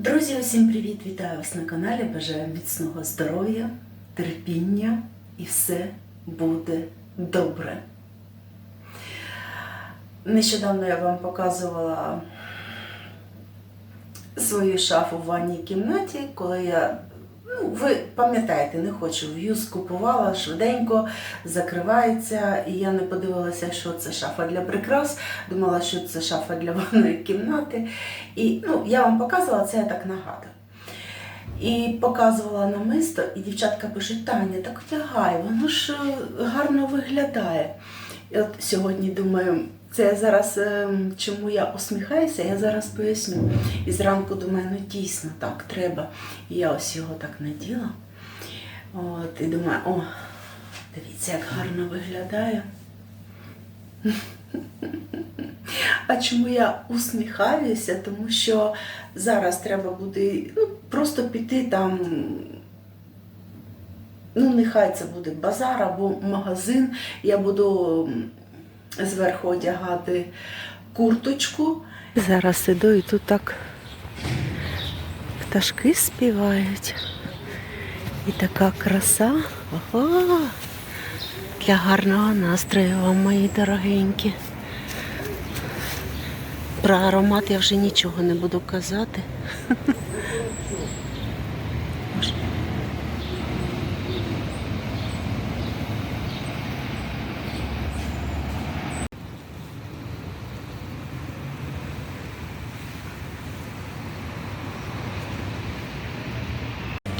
Друзі, усім привіт! Вітаю вас на каналі. Бажаю міцного здоров'я, терпіння і все буде добре. Нещодавно я вам показувала свою шафу в ванній кімнаті, коли я, ну, ви пам'ятаєте, не хочу в'юз купувала швиденько, закривається, і я не подивилася, що це шафа для прикрас. Думала, що це шафа для ванної кімнати. І ну, я вам показувала це, я так нагадую. І показувала намисто, і дівчатка пишуть, Таня, так одягай, воно ж е, гарно виглядає. І от сьогодні думаю, це я зараз, е, чому я усміхаюся, я зараз поясню. І зранку думаю, ну дійсно так треба. І я ось його так наділа. От, і думаю, о, дивіться, як гарно виглядає. А чому я усміхаюся? Тому що зараз треба буде ну, просто піти там. Ну, нехай це буде базар або магазин. Я буду зверху одягати курточку. Зараз іду і тут так пташки співають. І така краса. Ого! Для гарного настрою вам, мої дорогенькі. Про аромат я вже нічого не буду казати.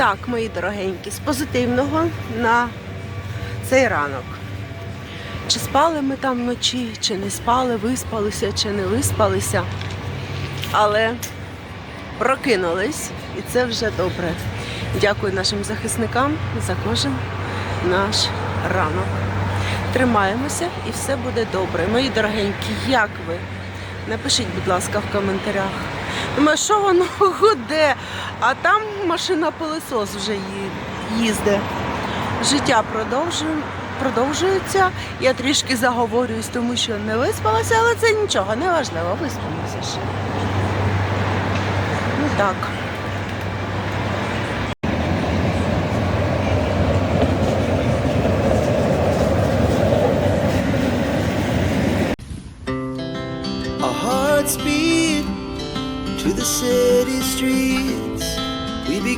Так, мої дорогенькі, з позитивного на цей ранок. Чи спали ми там вночі, чи не спали, виспалися, чи не виспалися. Але прокинулись, і це вже добре. Дякую нашим захисникам за кожен наш ранок. Тримаємося і все буде добре. Мої дорогенькі, як ви? Напишіть, будь ласка, в коментарях. Думаю, що воно гуде, а там машина пилисос вже їздить. Життя продовжує, продовжується. Я трішки заговорююсь, тому що не виспалася, але це нічого, не важливо, виспалася ще. Ну так. To the city streets.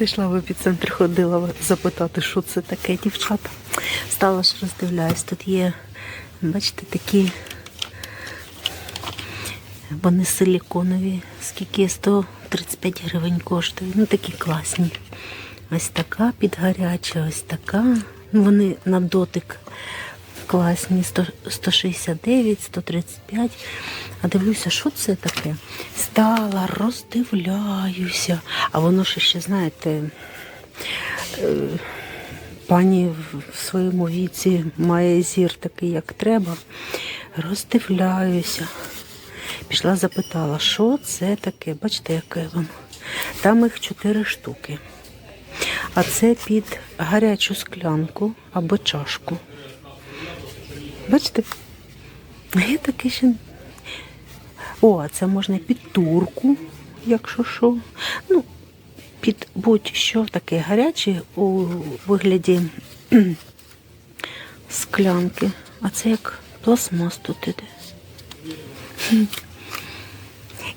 Зайшла в епіцентр, ходила запитати, що це таке, дівчата. Стала ж роздивляюсь. Тут є, бачите, такі. Вони силіконові, скільки 135 гривень коштують. Ну такі класні. Ось така підгаряча, ось така. Вони на дотик класні, 169, 135. А дивлюся, що це таке? Стала, роздивляюся. А воно ж ще, знаєте, е, пані в- своєму віці має зір такий, як треба. Роздивляюся. Пішла, запитала, що це таке? Бачите, яке воно? Там їх чотири штуки. А це під гарячу склянку або чашку. Бачите? Є таке ще. О, це можна під турку, якщо що. Ну, під будь-що таке гаряче у вигляді склянки. А це як пластмас тут іде.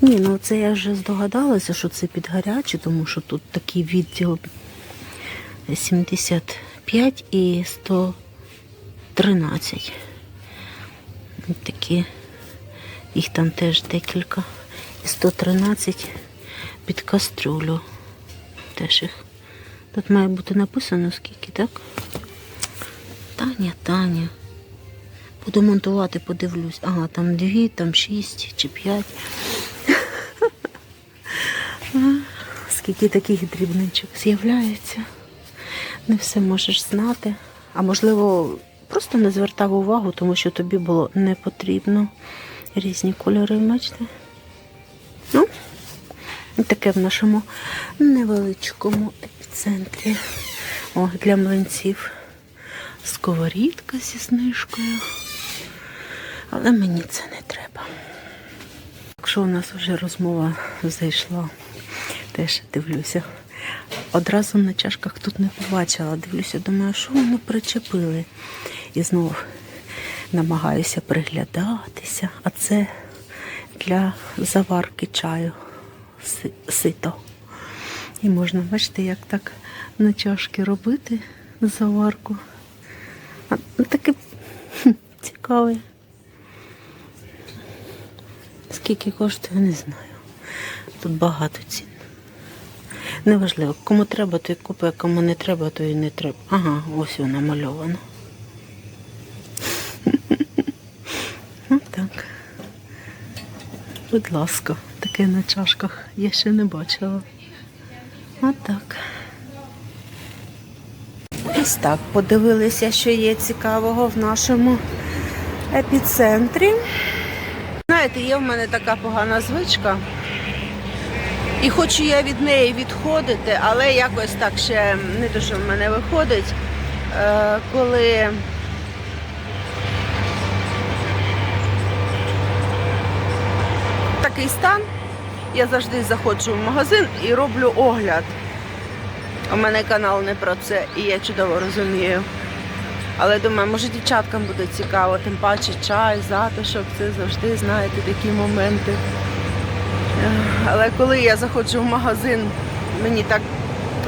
Ні, ну це я вже здогадалася, що це під гаряче, тому що тут такий відділ 75 і 113. Такі, їх там теж декілька. І 113 під кастрюлю. Теж їх. Тут має бути написано скільки, так? Таня, Таня. Буду монтувати, подивлюсь. Ага, там дві, там шість чи п'ять. Скільки таких дрібничок з'являється. Не все можеш знати. А можливо, просто не звертав увагу, тому що тобі було не потрібно. Різні кольори, бачите? Ну, таке в нашому невеличкому епіцентрі. О, для млинців. Сковорідка зі знижкою. Але мені це не треба. Якщо у нас вже розмова зайшла, теж дивлюся. Одразу на чашках тут не побачила. Дивлюся, думаю, що вони причепили. І знову намагаюся приглядатися. А це для заварки чаю сито. І можна, бачите, як так на чашки робити заварку. Ну, таке цікаве. Скільки коштує, не знаю. Тут багато цін. Неважливо, кому треба, то й купує, кому не треба, то і не треба. Ага, ось вона мальована. Ось так. Будь ласка, таке на чашках я ще не бачила. От так. Ось так подивилися, що є цікавого в нашому епіцентрі. Знаєте, є в мене така погана звичка. І хочу я від неї відходити, але якось так ще не дуже в мене виходить. Е, коли такий стан, я завжди заходжу в магазин і роблю огляд. У мене канал не про це, і я чудово розумію. Але думаю, може дівчаткам буде цікаво, тим паче чай, затишок, це завжди, знаєте, такі моменти. Але коли я заходжу в магазин, мені так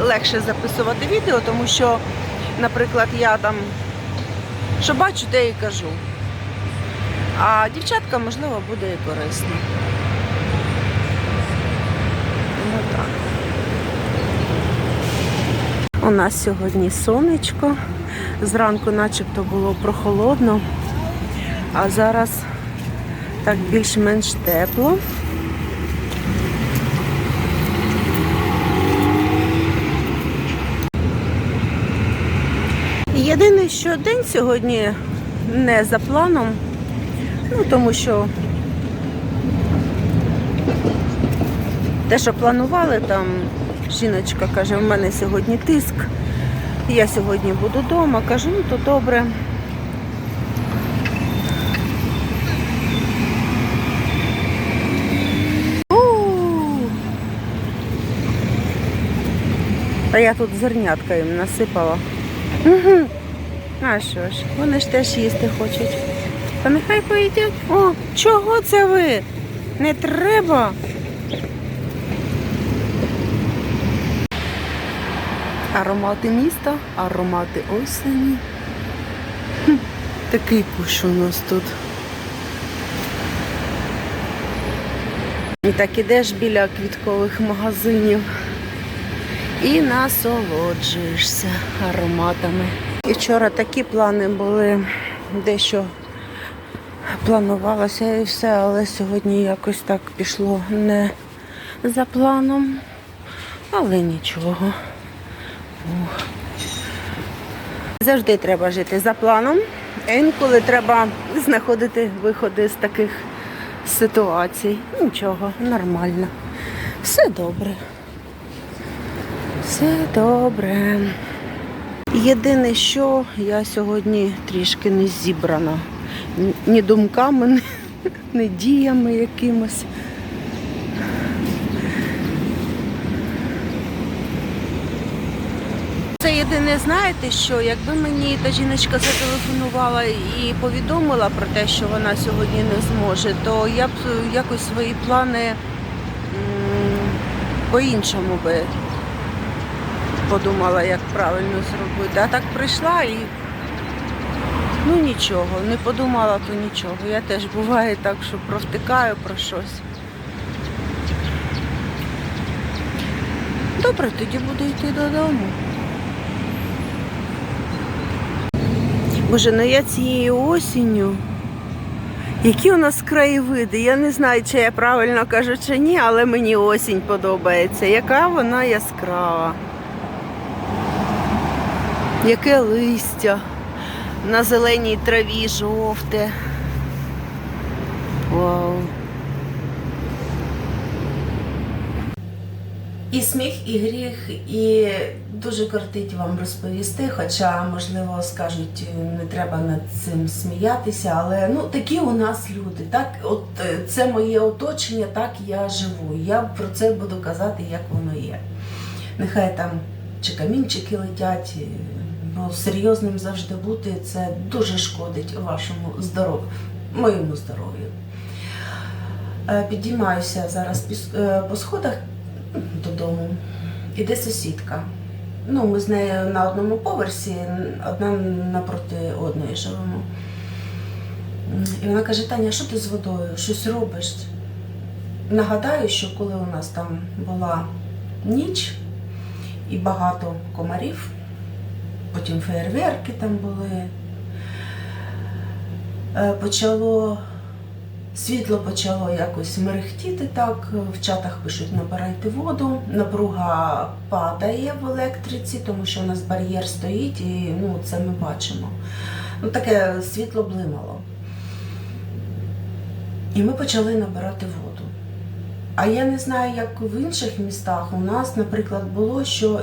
легше записувати відео, тому що, наприклад, я там що бачу, те і кажу. А дівчаткам, можливо, буде і корисно. Ну так. У нас сьогодні сонечко. Зранку начебто було прохолодно, а зараз так більш-менш тепло. Єдине, що день сьогодні не за планом, ну тому що те, що планували, там жіночка каже, в мене сьогодні тиск, я сьогодні буду вдома. Кажу, ну то добре. Та я тут зернятка їм насипала. Угу. А що ж, вони ж теж їсти хочуть. Та нехай поїдять. О, чого це ви? Не треба. Аромати міста, аромати осені. Такий кущ у нас тут. І так ідеш біля квіткових магазинів і насолоджуєшся ароматами. І вчора такі плани були, дещо планувалося і все, але сьогодні якось так пішло не за планом, але нічого. Завжди треба жити за планом. Інколи треба знаходити виходи з таких ситуацій. Нічого, нормально. Все добре. Все добре. Єдине, що я сьогодні трішки не зібрана. Ні- думками, ні діями якимось. єдине, знаєте, що якби мені та жіночка зателефонувала і повідомила про те, що вона сьогодні не зможе, то я б е, якось свої плани по-іншому би подумала, як правильно зробити. А так прийшла і ну нічого, не подумала, то нічого. Я теж буває так, що провтикаю про щось. Добре, тоді буду йти додому. Боже, ну я цією осінню. Які у нас краєвиди? Я не знаю, чи я правильно кажу чи ні, але мені осінь подобається. Яка вона яскрава. Яке листя на зеленій траві жовте. Вау. І сміх, і гріх, і дуже кортить вам розповісти, хоча, можливо, скажуть, не треба над цим сміятися, але ну такі у нас люди. Так, от е, це моє оточення, так я живу. Я про це буду казати, як воно є. Нехай там чи камінчики летять, е, бо серйозним завжди бути це дуже шкодить вашому здоров'ю, моєму здоров'ю. Е, Підіймаюся зараз е, по сходах додому. Іде сусідка. Ну, ми з нею на одному поверсі, одна напроти одної живемо. І вона каже: Таня, що ти з водою? Щось робиш? Нагадаю, що коли у нас там була ніч і багато комарів, потім феєрверки там були, е, почало Світло почало якось мерехтіти так. В чатах пишуть набирайте воду. Напруга падає в електриці, тому що у нас бар'єр стоїть, і ну, це ми бачимо. Ну, таке світло блимало. І ми почали набирати воду. А я не знаю, як в інших містах. У нас, наприклад, було, що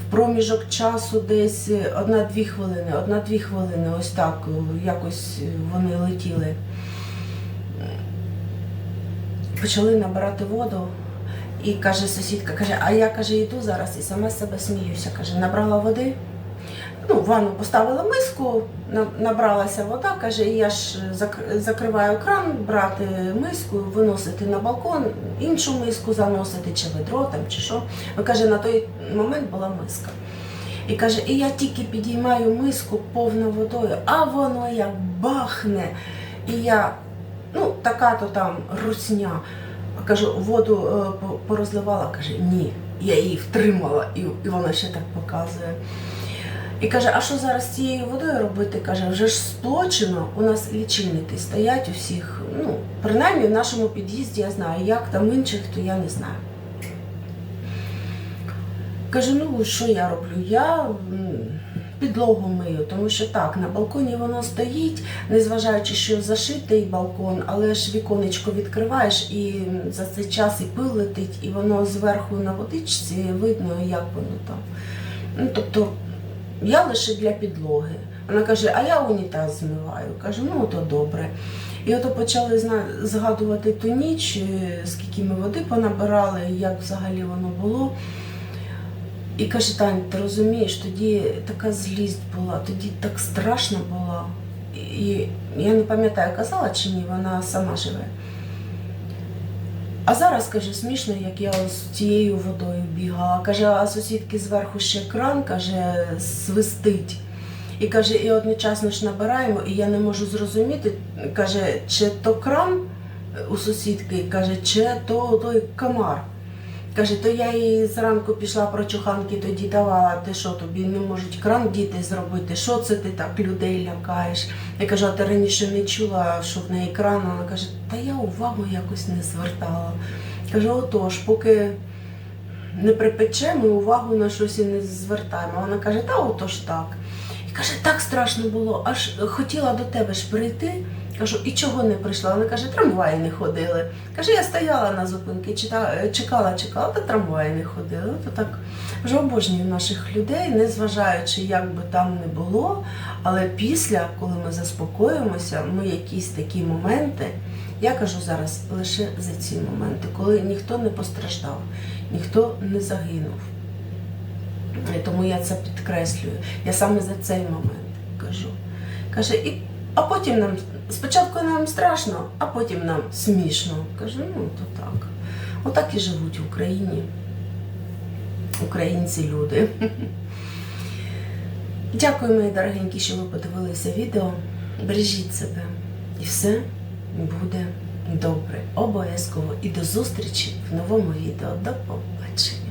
в проміжок часу десь одна-дві хвилини, одна-дві хвилини, ось так якось вони летіли почали набирати воду. І каже сусідка, каже, а я каже, йду зараз і сама себе сміюся. Каже, набрала води. Ну, ванну поставила миску, набралася вода, каже, і я ж закриваю кран, брати миску, виносити на балкон, іншу миску заносити, чи ведро там, чи що. Ну, каже, на той момент була миска. І каже, і я тільки підіймаю миску повну водою, а воно як бахне. І я ну, така то там русня. Кажу, воду е, порозливала, каже, ні, я її втримала, і, і вона ще так показує. І каже, а що зараз з цією водою робити? Каже, вже ж сплочено, у нас лічильники стоять у всіх. Ну, принаймні в нашому під'їзді я знаю, як там інших, то я не знаю. Кажу, ну що я роблю? Я підлогу мию, тому що так, на балконі воно стоїть, незважаючи, що зашитий балкон, але ж віконечко відкриваєш і за цей час і пил летить, і воно зверху на водичці видно, як воно там. Ну, тобто я лише для підлоги. Вона каже, а я унітаз змиваю. Кажу, ну то добре. І ото почали згадувати ту ніч, е, скільки ми води понабирали, як взагалі воно було. І каже, Тань, ти розумієш, тоді така злість була, тоді так страшно було. І я не пам'ятаю, казала чи ні, вона сама живе. А зараз, каже, смішно, як я з тією водою бігала. Каже, а сусідки зверху ще кран, каже, свистить. І каже, і одночасно ж набираємо, і я не можу зрозуміти, каже, чи то кран у сусідки, каже, чи то той комар. Каже, то я їй зранку пішла прочуханки тоді давала, ти що тобі не можуть кран діти зробити, що це ти так людей лякаєш? Я кажу, а ти раніше не чула, що в неї кран? Вона каже, та я увагу якось не звертала. Кажу, отож, поки не припече, ми увагу на щось і не звертаємо. Вона каже, та отож так. І каже, так страшно було, аж хотіла до тебе ж прийти. Кажу, і чого не прийшла? Вона каже, трамваї не ходили. Каже, я стояла на зупинці, чекала, чекала, та трамваї не ходили. То так вже обожнюю наших людей, незважаючи, як би там не було. Але після, коли ми заспокоїмося, ми якісь такі моменти, я кажу зараз лише за ці моменти, коли ніхто не постраждав, ніхто не загинув. І Тому я це підкреслюю. Я саме за цей момент кажу. Каже, і, а потім нам спочатку нам страшно, а потім нам смішно. Кажу, ну то так. Отак і живуть в Україні. Українці люди. Дякую, мої дорогенькі, що ви подивилися відео. Бережіть себе. І все буде добре. Обов'язково. І до зустрічі в новому відео. До побачення.